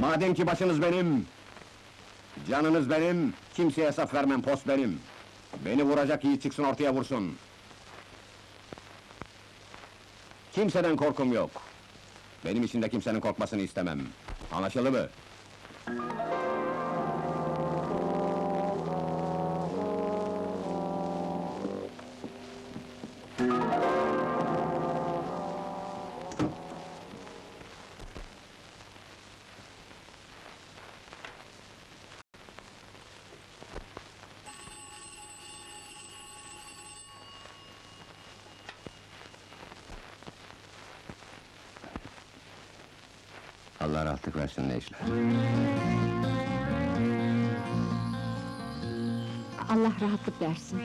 Madem ki başınız benim, canınız benim, kimseye hesap vermem, post benim. Beni vuracak iyi çıksın ortaya vursun. Kimseden korkum yok. Benim için de kimsenin korkmasını istemem. Anlaşıldı mı? Allah rahatlık versin Necla. Allah rahatlık versin.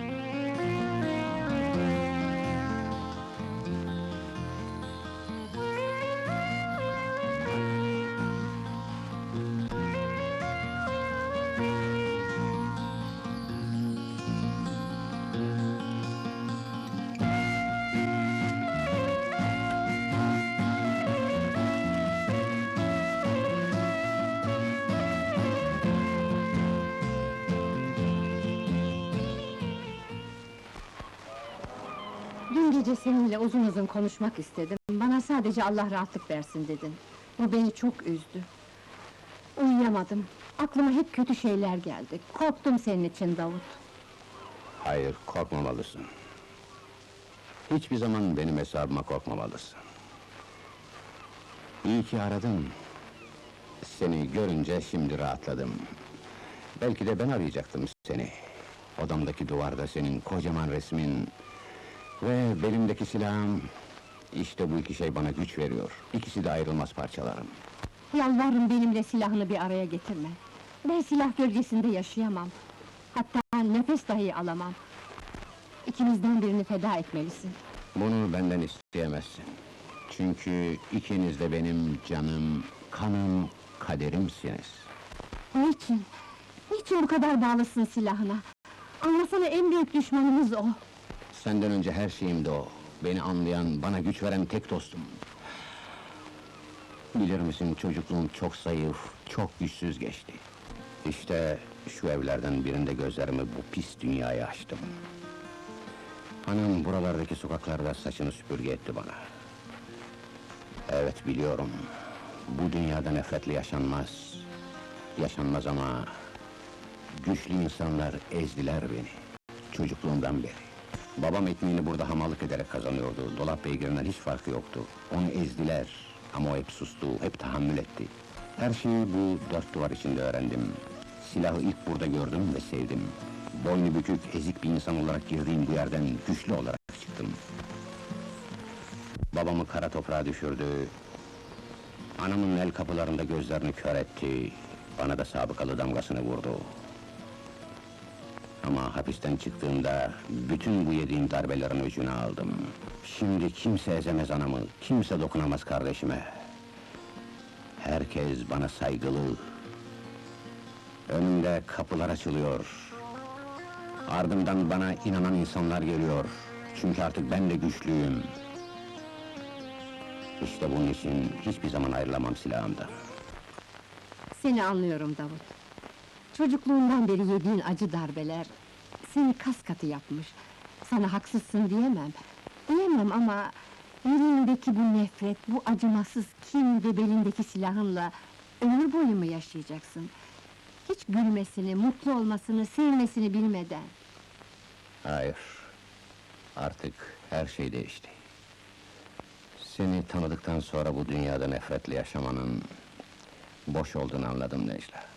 Gece seninle uzun uzun konuşmak istedim. Bana sadece Allah rahatlık versin dedin. Bu beni çok üzdü. Uyuyamadım. Aklıma hep kötü şeyler geldi. Korktum senin için Davut. Hayır, korkmamalısın. Hiçbir zaman benim hesabıma korkmamalısın. İyi ki aradım. Seni görünce şimdi rahatladım. Belki de ben arayacaktım seni. Odamdaki duvarda senin kocaman resmin... ...ve belimdeki silahım... İşte bu iki şey bana güç veriyor. İkisi de ayrılmaz parçalarım. Yalvarırım benimle silahını bir araya getirme. Ben silah gölgesinde yaşayamam. Hatta nefes dahi alamam. İkimizden birini feda etmelisin. Bunu benden isteyemezsin. Çünkü ikiniz de benim canım, kanım, kaderimsiniz. Niçin? Niçin bu kadar bağlısın silahına? Anlasana en büyük düşmanımız o. Senden önce her şeyim de o. Beni anlayan, bana güç veren tek dostum. Bilir misin çocukluğum çok zayıf, çok güçsüz geçti. İşte şu evlerden birinde gözlerimi bu pis dünyaya açtım. Hanım buralardaki sokaklarda saçını süpürge etti bana. Evet biliyorum. Bu dünyada nefretle yaşanmaz. Yaşanmaz ama... Güçlü insanlar ezdiler beni. Çocukluğumdan beri. Babam ekmeğini burada hamallık ederek kazanıyordu. Dolap beygirinden hiç farkı yoktu. Onu ezdiler. Ama o hep sustu, hep tahammül etti. Her şeyi bu dört duvar içinde öğrendim. Silahı ilk burada gördüm ve sevdim. Boynu bükük, ezik bir insan olarak girdiğim bu yerden güçlü olarak çıktım. Babamı kara toprağa düşürdü. Anamın el kapılarında gözlerini kör etti. Bana da sabıkalı damgasını vurdu. Ama hapisten çıktığımda bütün bu yediğim darbelerin öcünü aldım. Şimdi kimse ezemez anamı, kimse dokunamaz kardeşime. Herkes bana saygılı. Önümde kapılar açılıyor. Ardımdan bana inanan insanlar geliyor. Çünkü artık ben de güçlüyüm. İşte bunun için hiçbir zaman ayrılamam silahımdan. Seni anlıyorum Davut. Çocukluğundan beri yediğin acı darbeler... ...seni kas katı yapmış. Sana haksızsın diyemem. Diyemem ama... ...yüreğindeki bu nefret, bu acımasız kin ve belindeki silahınla... ...ömür boyu mu yaşayacaksın? Hiç gülmesini, mutlu olmasını, sevmesini bilmeden... Hayır. Artık her şey değişti. Seni tanıdıktan sonra bu dünyada nefretle yaşamanın... ...boş olduğunu anladım Necla.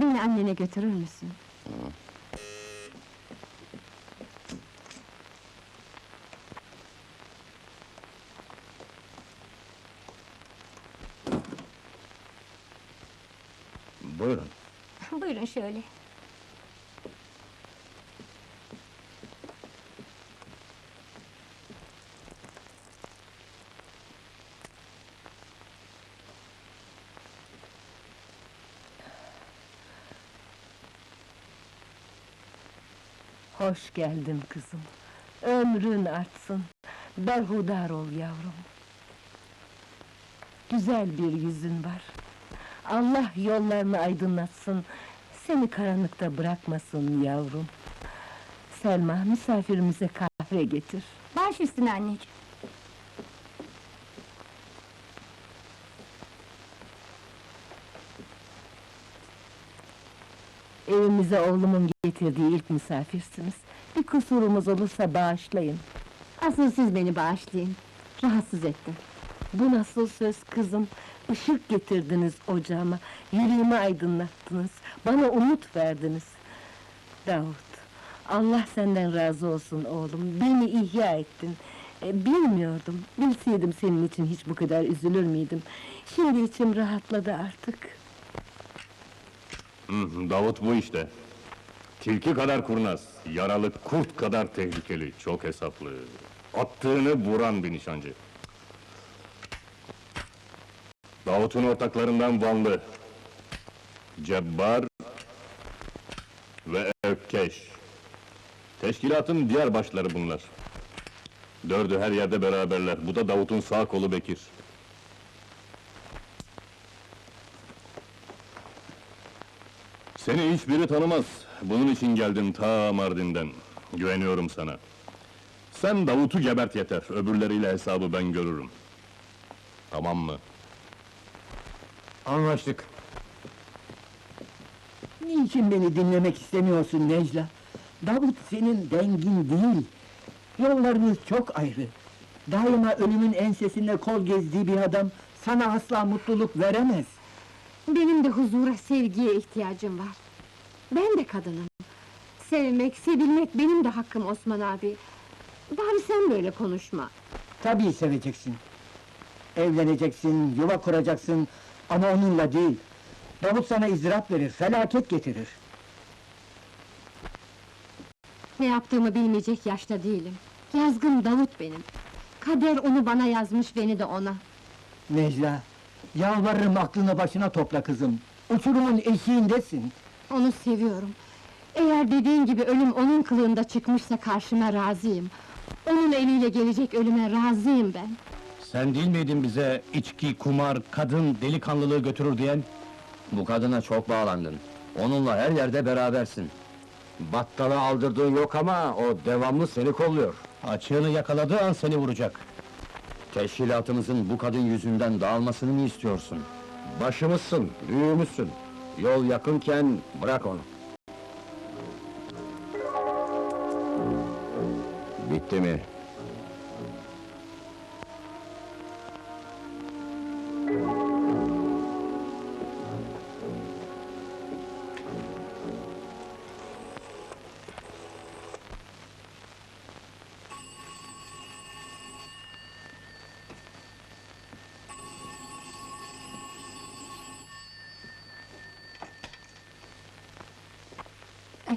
...beni annene götürür müsün? Buyurun. Buyurun şöyle. Hoş geldin kızım. Ömrün artsın. Berhudar ol yavrum. Güzel bir yüzün var. Allah yollarını aydınlatsın. Seni karanlıkta bırakmasın yavrum. Selma misafirimize kahve getir. Baş üstüne anneciğim. Evimize oğlumun getirdiği ilk misafirsiniz. Bir kusurumuz olursa bağışlayın. Asıl siz beni bağışlayın. Rahatsız ettim. Bu nasıl söz kızım? Işık getirdiniz ocağıma, yüreğimi aydınlattınız, bana umut verdiniz. Davut, Allah senden razı olsun oğlum, beni ihya ettin. E, bilmiyordum, bilseydim senin için hiç bu kadar üzülür müydüm? Şimdi içim rahatladı artık. Davut bu işte. Tilki kadar kurnaz, yaralı kurt kadar tehlikeli, çok hesaplı. Attığını vuran bir nişancı. Davut'un ortaklarından Vanlı, Cebbar ve Ökkeş. Teşkilatın diğer başları bunlar. Dördü her yerde beraberler. Bu da Davut'un sağ kolu Bekir. Seni hiçbiri tanımaz. Bunun için geldim ta Mardin'den. Güveniyorum sana. Sen Davut'u gebert yeter. Öbürleriyle hesabı ben görürüm. Tamam mı? Anlaştık. Niçin beni dinlemek istemiyorsun Necla? Davut senin dengin değil. Yollarınız çok ayrı. Daima ölümün ensesinde kol gezdiği bir adam sana asla mutluluk veremez. Benim de huzura, sevgiye ihtiyacım var. Ben de kadınım. Sevmek, sevilmek benim de hakkım Osman abi. Bari sen böyle konuşma. Tabii seveceksin. Evleneceksin, yuva kuracaksın ama onunla değil. Davut sana izdırap verir, felaket getirir. Ne yaptığımı bilmeyecek yaşta değilim. Yazgın Davut benim. Kader onu bana yazmış, beni de ona. Necla, yalvarırım aklını başına topla kızım. Uçurumun eşiğindesin. Onu seviyorum. Eğer dediğin gibi ölüm onun kılığında çıkmışsa karşıma razıyım. Onun eliyle gelecek ölüme razıyım ben. Sen değil miydin bize içki, kumar, kadın, delikanlılığı götürür diyen? Bu kadına çok bağlandın. Onunla her yerde berabersin. Battala aldırdığın yok ama o devamlı seni kolluyor. Açığını yakaladığı an seni vuracak. Teşkilatımızın bu kadın yüzünden dağılmasını mı istiyorsun? Başımızsın, büyüğümüzsün. Yol yakınken bırak onu. Bitti mi?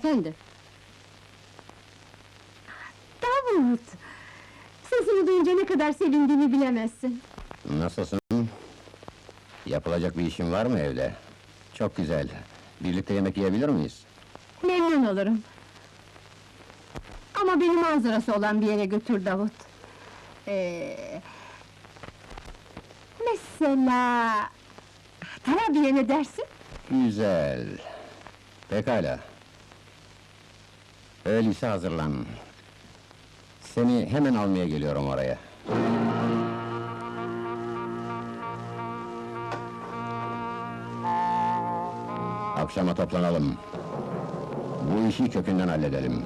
Efendim? Davut! Sesini duyunca ne kadar sevindiğimi bilemezsin. Nasılsın? Yapılacak bir işin var mı evde? Çok güzel. Birlikte yemek yiyebilir miyiz? Memnun olurum. Ama beni manzarası olan bir yere götür Davut. Ee, mesela... Tarabiye ne dersin? Güzel. Pekala. Öyleyse hazırlan. Seni hemen almaya geliyorum oraya. Akşama toplanalım. Bu işi kökünden halledelim.